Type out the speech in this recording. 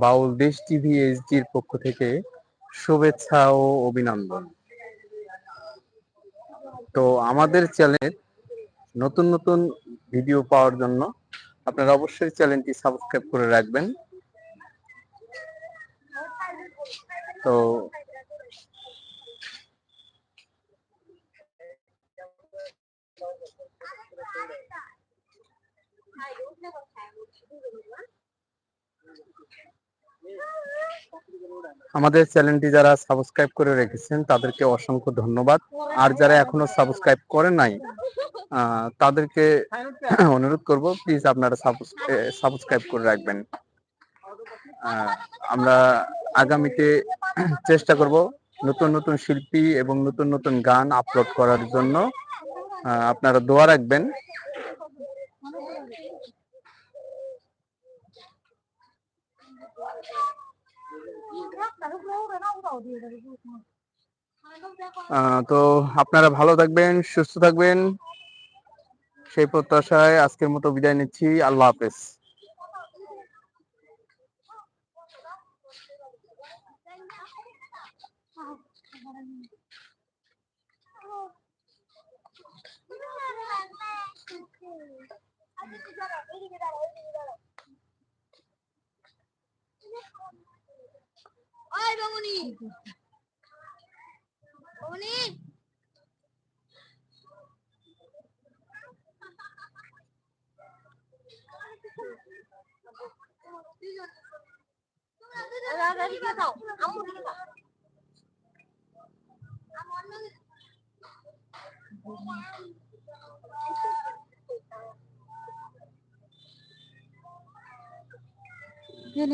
বাউল দেশ টিভি এইচডির পক্ষ থেকে শুভেচ্ছা ও অভিনন্দন। তো আমাদের চ্যানেল নতুন নতুন ভিডিও পাওয়ার জন্য আপনারা অবশ্যই চ্যানেলটি সাবস্ক্রাইব করে রাখবেন। তো আমাদের চ্যানেলটি যারা সাবস্ক্রাইব করে রেখেছেন, তাদেরকে অসংখ্য ধন্যবাদ। আর যারা এখনও সাবস্ক্রাইব করে নাই তাদেরকে অনুরোধ করব প্লিজ আপনারা সাবস্ক্রাইব করে রাখবেন। আমরা আগামীতে চেষ্টা করব নতুন নতুন শিল্পী এবং নতুন নতুন গান আপলোড করার জন্য। আপনারা দোয়া রাখবেন। তো আপনারা ভালো থাকবেন, সুস্থ থাকবেন। সেই প্রত্যাশায় আজকের মতো বিদায় নিচ্ছি। আল্লাহ হাফেজ। ওই রমণী রমণী দাদা